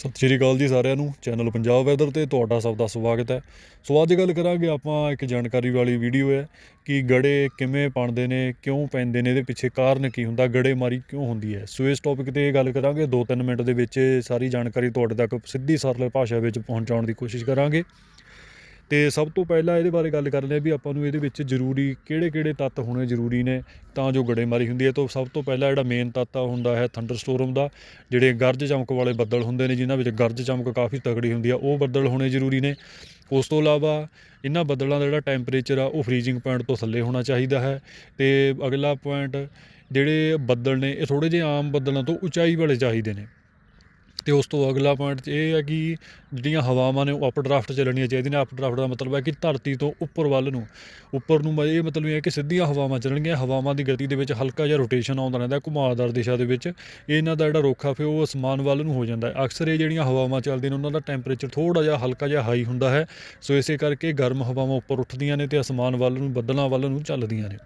ਸਤਿ ਸ਼੍ਰੀ ਅਕਾਲ ਜੀ ਸਾਰਿਆਂ ਨੂੰ, ਚੈਨਲ ਪੰਜਾਬ ਵੈਦਰ ਤੇ ਤੁਹਾਡਾ ਸਭ ਦਾ ਸਵਾਗਤ ਹੈ। ਸੋ ਅੱਜ ਗੱਲ ਕਰਾਂਗੇ ਆਪਾਂ ਇੱਕ ਜਾਣਕਾਰੀ ਵਾਲੀ ਵੀਡੀਓ ਹੈ ਕਿ ਗੜੇ ਕਿਵੇਂ ਬਣਦੇ ਨੇ, ਕਿਉਂ ਪੈਂਦੇ ਨੇ, ਇਹਦੇ ਪਿੱਛੇ ਕਾਰਨ ਕੀ ਹੁੰਦਾ, ਗੜੇ ਮਾਰੀ ਕਿਉਂ ਹੁੰਦੀ ਹੈ। ਸੋ ਇਸ ਟੌਪਿਕ ਤੇ ਗੱਲ ਕਰਾਂਗੇ 2-3 ਮਿੰਟ ਦੇ ਵਿੱਚ ਇਹ ਸਾਰੀ ਜਾਣਕਾਰੀ ਤੁਹਾਡੇ ਤੱਕ ਸਿੱਧੀ ਸਰਲ ਭਾਸ਼ਾ ਵਿੱਚ ਪਹੁੰਚਾਉਣ ਦੀ ਕੋਸ਼ਿਸ਼ ਕਰਾਂਗੇ। ਅਤੇ ਸਭ ਤੋਂ ਪਹਿਲਾਂ ਇਹਦੇ ਬਾਰੇ ਗੱਲ ਕਰ ਲਿਆ ਵੀ ਆਪਾਂ ਨੂੰ ਇਹਦੇ ਵਿੱਚ ਜ਼ਰੂਰੀ ਕਿਹੜੇ-ਕਿਹੜੇ ਤੱਤ ਹੋਣੇ ਜ਼ਰੂਰੀ ਨੇ, ਤਾਂ ਜੋ ਗੜੇਮਾਰੀ ਹੁੰਦੀ ਹੈ। ਤਾਂ ਸਭ ਤੋਂ ਪਹਿਲਾਂ ਜਿਹੜਾ ਮੇਨ ਤੱਤ ਆ ਹੁੰਦਾ ਹੈ ਥੰਡਰਸਟੋਰਮ ਦਾ, ਜਿਹੜੇ ਗਰਜ ਚਮਕ ਵਾਲੇ ਬੱਦਲ ਹੁੰਦੇ ਨੇ, ਜਿਨ੍ਹਾਂ ਵਿੱਚ ਗਰਜ ਚਮਕ ਕਾਫੀ ਤਕੜੀ ਹੁੰਦੀ ਆ, ਉਹ ਬੱਦਲ ਹੋਣੇ ਜ਼ਰੂਰੀ ਨੇ। ਉਸ ਤੋਂ ਇਲਾਵਾ ਇਹਨਾਂ ਬੱਦਲਾਂ ਦਾ ਜਿਹੜਾ ਟੈਂਪਰੇਚਰ ਆ, ਉਹ ਫਰੀਜ਼ਿੰਗ ਪੁਆਇੰਟ ਤੋਂ ਥੱਲੇ ਹੋਣਾ ਚਾਹੀਦਾ ਹੈ। ਤੇ ਅਗਲਾ ਪੁਆਇੰਟ ਜਿਹੜੇ ਬੱਦਲ ਨੇ, ਇਹ ਥੋੜੇ ਜਿਹੇ ਆਮ ਬੱਦਲਾਂ ਤੋਂ ਉਚਾਈ ਵਾਲੇ ਚਾਹੀਦੇ ਨੇ। ਅਤੇ ਉਸ ਤੋਂ ਅਗਲਾ ਪੁਆਇੰਟ ਇਹ ਹੈ ਕਿ ਜਿਹੜੀਆਂ ਹਵਾਵਾਂ ਨੇ ਉਹ ਅਪ ਡਰਾਫਟ ਚੱਲਣੀਆਂ ਚਾਹੀਦੀਆਂ ਨੇ। ਅਪ ਡਰਾਫਟ ਦਾ ਮਤਲਬ ਹੈ ਕਿ ਧਰਤੀ ਤੋਂ ਉੱਪਰ ਵੱਲ ਨੂੰ। ਉੱਪਰ ਨੂੰ ਮ- ਇਹ ਮਤਲਬ ਇਹ ਹੈ ਕਿ ਸਿੱਧੀਆਂ ਹਵਾਵਾਂ ਚੱਲਣਗੀਆਂ। ਹਵਾਵਾਂ ਦੀ ਗਤੀ ਦੇ ਵਿੱਚ ਹਲਕਾ ਜਿਹਾ ਰੋਟੇਸ਼ਨ ਆਉਂਦਾ ਰਹਿੰਦਾ ਹੈ ਘੁਮਾਵਦਾਰ ਦਿਸ਼ਾ ਦੇ ਵਿੱਚ। ਇਹਨਾਂ ਦਾ ਜਿਹੜਾ ਰੁੱਖ ਆ, ਫਿਰ ਉਹ ਅਸਮਾਨ ਵੱਲ ਨੂੰ ਹੋ ਜਾਂਦਾ ਹੈ। ਅਕਸਰ ਇਹ ਜਿਹੜੀਆਂ ਹਵਾਵਾਂ ਚੱਲਦੀਆਂ ਨੇ, ਉਹਨਾਂ ਦਾ ਟੈਂਪਰੇਚਰ ਥੋੜਾ ਜਿਹਾ ਹਲਕਾ ਜਿਹਾ ਹਾਈ ਹੁੰਦਾ ਹੈ। ਸੋ ਇਸੇ ਕਰਕੇ ਗਰਮ ਹਵਾਵਾਂ ਉੱਪਰ ਉੱਠਦੀਆਂ ਨੇ ਤੇ ਅਸਮਾਨ ਵੱਲ ਨੂੰ, ਬੱਦਲਾਂ ਵੱਲ ਨੂੰ ਚੱਲਦੀਆਂ ਨੇ।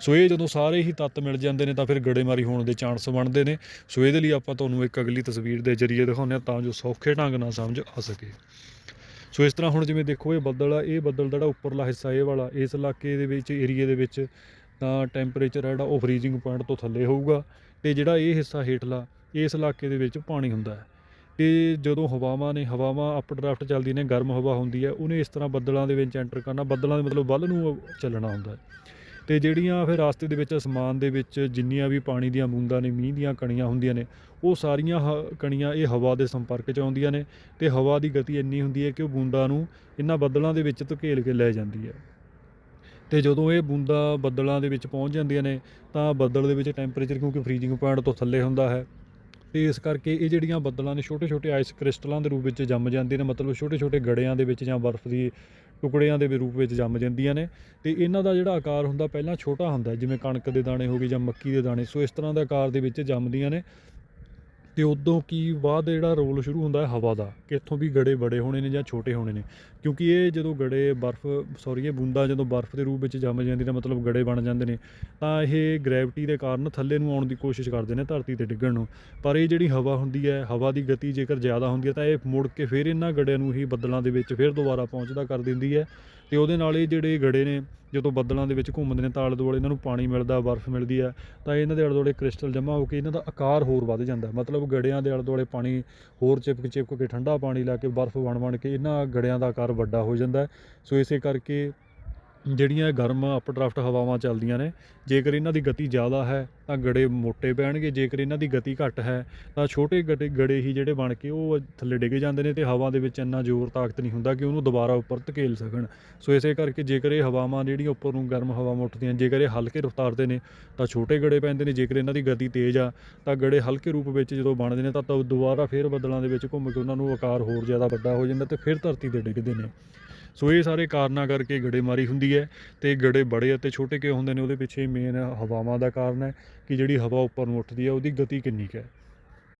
ਸੋ ਇਹ ਜਦੋਂ ਸਾਰੇ ਹੀ ਤੱਤ ਮਿਲ ਜਾਂਦੇ ਨੇ, ਤਾਂ ਫਿਰ ਗੜੇਮਾਰੀ ਹੋਣ ਦੇ ਚਾਂਸ ਬਣਦੇ ਨੇ। ਸੋ ਇਹਦੇ ਲਈ ਆਪਾਂ ਤੁਹਾਨੂੰ ਇੱਕ ਅਗਲੀ ਤਸਵੀਰ ਦੇ ਜ਼ਰੀਏ ਦਿਖਾਉਂਦੇ ਹਾਂ ਤਾਂ ਜੋ ਸੌਖੇ ਢੰਗ ਨਾਲ ਸਮਝ ਆ ਸਕੇ। ਸੋ ਇਸ ਤਰ੍ਹਾਂ ਹੁਣ ਜਿਵੇਂ ਦੇਖੋ, ਇਹ ਬੱਦਲ ਆ, ਇਹ ਬੱਦਲ ਦਾ ਜਿਹੜਾ ਉੱਪਰਲਾ ਹਿੱਸਾ ਇਹ ਵਾਲਾ, ਇਸ ਇਲਾਕੇ ਦੇ ਵਿੱਚ ਏਰੀਏ ਦੇ ਵਿੱਚ ਤਾਂ ਟੈਂਪਰੇਚਰ ਆ ਜਿਹੜਾ ਉਹ ਫਰੀਜ਼ਿੰਗ ਪੁਆਇੰਟ ਤੋਂ ਥੱਲੇ ਹੋਊਗਾ ਤੇ ਜਿਹੜਾ ਇਹ ਹਿੱਸਾ ਹੇਠਲਾ, ਇਸ ਇਲਾਕੇ ਦੇ ਵਿੱਚ ਪਾਣੀ ਹੁੰਦਾ ਹੈ। ਤੇ ਜਦੋਂ ਹਵਾਵਾਂ ਨੇ, ਹਵਾਵਾਂ ਅਪ ਡਰਾਫਟ ਚੱਲਦੀ ਨੇ, ਗਰਮ ਹਵਾ ਹੁੰਦੀ ਹੈ, ਉਹਨੇ ਇਸ ਤਰ੍ਹਾਂ ਬੱਦਲਾਂ ਦੇ ਵਿੱਚ ਐਂਟਰ ਕਰਨਾ, ਬੱਦਲਾਂ ਦੇ ਮਤਲਬ ਵੱਲ ਨੂੰ ਚੱਲਣਾ ਹੁੰਦਾ ਹੈ। ਤੇ ਜਿਹੜੀਆਂ ਫਿਰ ਰਾਸਤੇ ਦੇ ਵਿੱਚ, ਅਸਮਾਨ ਦੇ ਵਿੱਚ ਜਿੰਨੀਆਂ ਵੀ ਪਾਣੀ ਦੀਆਂ ਬੂੰਦਾਂ ਨੇ, ਮੀਂਹ ਦੀਆਂ ਕਣੀਆਂ ਹੁੰਦੀਆਂ ਨੇ, ਉਹ ਸਾਰੀਆਂ ਹ- ਕਣੀਆਂ ਇਹ ਹਵਾ ਦੇ ਸੰਪਰਕ 'ਚ ਆਉਂਦੀਆਂ ਨੇ ਤੇ ਹਵਾ ਦੀ ਗਤੀ ਇੰਨੀ ਹੁੰਦੀ ਹੈ ਕਿ ਉਹ ਬੂੰਦਾਂ ਨੂੰ ਇਹਨਾਂ ਬੱਦਲਾਂ ਦੇ ਵਿੱਚ ਧਕੇਲ ਕੇ ਲੈ ਜਾਂਦੀ ਹੈ। ਤੇ ਜਦੋਂ ਇਹ ਬੂੰਦਾਂ ਬੱਦਲਾਂ ਦੇ ਵਿੱਚ ਪਹੁੰਚ ਜਾਂਦੀਆਂ ਨੇ, ਤਾਂ ਬੱਦਲ ਦੇ ਵਿੱਚ ਟੈਂਪਰੇਚਰ ਕਿਉਂਕਿ ਫਰੀਜ਼ਿੰਗ ਪੁਆਇੰਟ ਤੋਂ ਥੱਲੇ ਹੁੰਦਾ ਹੈ, ਤੇ ਇਸ ਕਰਕੇ ਇਹ ਜਿਹੜੀਆਂ ਬੱਦਲਾਂ ਨੇ ਛੋਟੇ ਛੋਟੇ ਆਈਸ ਕ੍ਰਿਸਟਲਾਂ ਦੇ ਰੂਪ ਵਿੱਚ ਜੰਮ ਜਾਂਦੇ ਨੇ, ਮਤਲਬ ਛੋਟੇ ਛੋਟੇ ਗੜਿਆਂ ਦੇ ਵਿੱਚ ਜਾਂ ਬਰਫ਼ ਦੀ ਟੁਕੜਿਆਂ ਦੇ ਰੂਪ ਵਿੱਚ ਜੰਮ ਜਾਂਦੀਆਂ ਨੇ ਤੇ ਇਹਨਾਂ ਦਾ ਜਿਹੜਾ ਆਕਾਰ ਹੁੰਦਾ ਪਹਿਲਾਂ ਛੋਟਾ ਹੁੰਦਾ ਜਿਵੇਂ ਕਣਕ ਦੇ ਦਾਣੇ ਹੋ ਗਏ ਜਾਂ ਮੱਕੀ ਦੇ ਦਾਣੇ, ਸੋ ਇਸ ਤਰ੍ਹਾਂ ਦੇ ਆਕਾਰ ਦੇ ਵਿੱਚ ਜੰਮਦੀਆਂ ਨੇ। ਤੇ ਉਦੋਂ ਕੀ ਬਾਅਦ ਜਿਹੜਾ ਰੋਲ ਸ਼ੁਰੂ ਹੁੰਦਾ ਹੈ ਹਵਾ ਦਾ, ਕਿ ਇੱਥੋਂ ਵੀ ਗੜੇ ਬੜੇ ਹੋਣੇ ਨੇ ਜਾਂ ਛੋਟੇ ਹੋਣੇ ਨੇ? ਕਿਉਂਕਿ ਇਹ ਜਦੋਂ ਗੜੇ ਬਰਫ਼ ਸੌਰੀ ਇਹ ਬੂੰਦਾਂ ਜਦੋਂ ਬਰਫ਼ ਦੇ ਰੂਪ ਵਿੱਚ ਜੰਮ ਜਾਂਦੀ ਨੇ ਮਤਲਬ ਗੜੇ ਬਣ ਜਾਂਦੇ ਨੇ। ਤਾਂ ਇਹ ਗ੍ਰੈਵਿਟੀ ਦੇ ਕਾਰਨ ਥੱਲੇ ਨੂੰ ਆਉਣ ਦੀ ਕੋਸ਼ਿਸ਼ ਕਰਦੇ ਨੇ ਧਰਤੀ ਤੇ ਡਿੱਗਣ ਨੂੰ। ਪਰ ਇਹ ਜਿਹੜੀ ਹਵਾ ਹੁੰਦੀ ਹੈ, ਹਵਾ ਦੀ ਗਤੀ ਜੇਕਰ ਜ਼ਿਆਦਾ ਹੁੰਦੀ ਹੈ ਤਾਂ ਇਹ ਮੁੜ ਕੇ ਫਿਰ ਇਹਨਾਂ ਗੜਿਆਂ ਨੂੰ ਹੀ ਬੱਦਲਾਂ ਦੇ ਵਿੱਚ ਫਿਰ ਦੁਬਾਰਾ ਪਹੁੰਚਦਾ ਕਰ ਦਿੰਦੀ ਹੈ। ਤੇ ਉਹਦੇ ਨਾਲ ਇਹ ਜਿਹੜੇ ਗੜੇ ਨੇ ਜਦੋਂ ਬੱਦਲਾਂ ਦੇ ਵਿੱਚ ਘੁੰਮਦੇ ਨੇ ਤਾਂ ਆਲੇ ਦੁਆਲੇ ਇਹਨਾਂ ਨੂੰ ਪਾਣੀ ਮਿਲਦਾ, ਬਰਫ਼ ਮਿਲਦੀ ਹੈ, ਤਾਂ ਇਹਨਾਂ ਦੇ ਆਲੇ ਦੁਆਲੇ ਕ੍ਰਿਸਟਲ ਜਮ੍ਹਾਂ ਹੋ ਕੇ ਇਹਨਾਂ ਦਾ ਆਕਾਰ ਹੋਰ ਵੱਧ ਜਾਂਦਾ। ਮਤਲਬ ਗੜਿਆਂ ਦੇ ਆਲੇ ਦੁਆਲੇ ਪਾਣੀ ਹੋਰ ਚਿਪਕ ਚਿਪਕ ਕੇ ਠੰਡਾ ਪਾਣੀ ਲਾ ਕੇ ਬਰਫ਼ ਬਣ ਬਣ ਕੇ ਇਹਨਾਂ ਗੜਿਆਂ ਦਾ ਆਕਾਰ ਵੱਡਾ ਹੋ ਜਾਂਦਾ ਸੋ ਇਸੇ ਕਰਕੇ ਜਿਹੜੀਆਂ ਗਰਮ ਅਪਡਰਾਫਟ ਹਵਾਵਾਂ ਚੱਲਦੀਆਂ ਨੇ, ਜੇਕਰ ਇਹਨਾਂ ਦੀ ਗਤੀ ਜ਼ਿਆਦਾ ਹੈ, ਤਾਂ ਗੜੇ ਮੋਟੇ ਪੈਣਗੇ, ਜੇਕਰ ਇਹਨਾਂ ਦੀ ਗਤੀ ਘੱਟ ਹੈ, ਤਾਂ ਛੋਟੇ ਗੜੇ ਗੜੇ ਹੀ ਜਿਹੜੇ ਬਣ ਕੇ ਉਹ ਥੱਲੇ ਡਿੱਗ ਜਾਂਦੇ ਨੇ ਤੇ ਹਵਾ ਦੇ ਵਿੱਚ ਇੰਨਾ ਜ਼ੋਰ ਤਾਕਤ ਨਹੀਂ ਹੁੰਦਾ ਕਿ ਉਹਨੂੰ ਦੁਬਾਰਾ ਉੱਪਰ ਧਕੇਲ ਸਕਣ। ਸੋ ਇਸੇ ਕਰਕੇ ਜੇਕਰ ਇਹ ਹਵਾਵਾਂ ਜਿਹੜੀਆਂ ਉੱਪਰ ਨੂੰ ਗਰਮ ਹਵਾਵਾਂ ਉੱਠਦੀਆਂ ਜੇਕਰ ਇਹ ਹਲਕੇ ਰਫ਼ਤਾਰ ਦੇ ਨੇ, ਤਾਂ ਛੋਟੇ ਗੜੇ ਪੈਂਦੇ ਨੇ, ਜੇਕਰ ਇਹਨਾਂ ਦੀ ਗਤੀ ਤੇਜ਼ ਆ, ਤਾਂ ਗੜੇ ਹਲਕੇ ਰੂਪ ਵਿੱਚ ਜਦੋਂ ਬਣਦੇ ਨੇ ਤਾਂ ਤਾਂ ਦੁਬਾਰਾ ਫਿਰ ਬੱਦਲਾਂ ਦੇ ਵਿੱਚ ਘੁੰਮ ਕੇ ਉਹਨਾਂ ਨੂੰ ਆਕਾਰ ਹੋਰ ਜ਼ਿਆਦਾ ਵੱਡਾ ਹੋ ਜਾਂਦਾ ਤੇ ਫਿਰ ਧਰਤੀ ਤੇ ਡਿੱਗਦੇ ਨੇ। ਸੋ ਇਹ ਸਾਰੇ ਕਾਰਨਾਂ ਕਰਕੇ ਗੜੇਮਾਰੀ ਹੁੰਦੀ ਹੈ ਤੇ ਗੜੇ ਬੜੇ ਅਤੇ ਛੋਟੇ ਕਿਉਂ ਹੁੰਦੇ ਨੇ? ਉਹਦੇ ਪਿੱਛੇ ਮੇਨ ਹਵਾਵਾਂ ਦਾ ਕਾਰਨ ਹੈ ਕਿ ਜਿਹੜੀ ਹਵਾ ਉੱਪਰ ਨੂੰ ਉੱਠਦੀ ਹੈ, ਉਹਦੀ ਗਤੀ ਕਿੰਨੀ ਕੁ ਹੈ?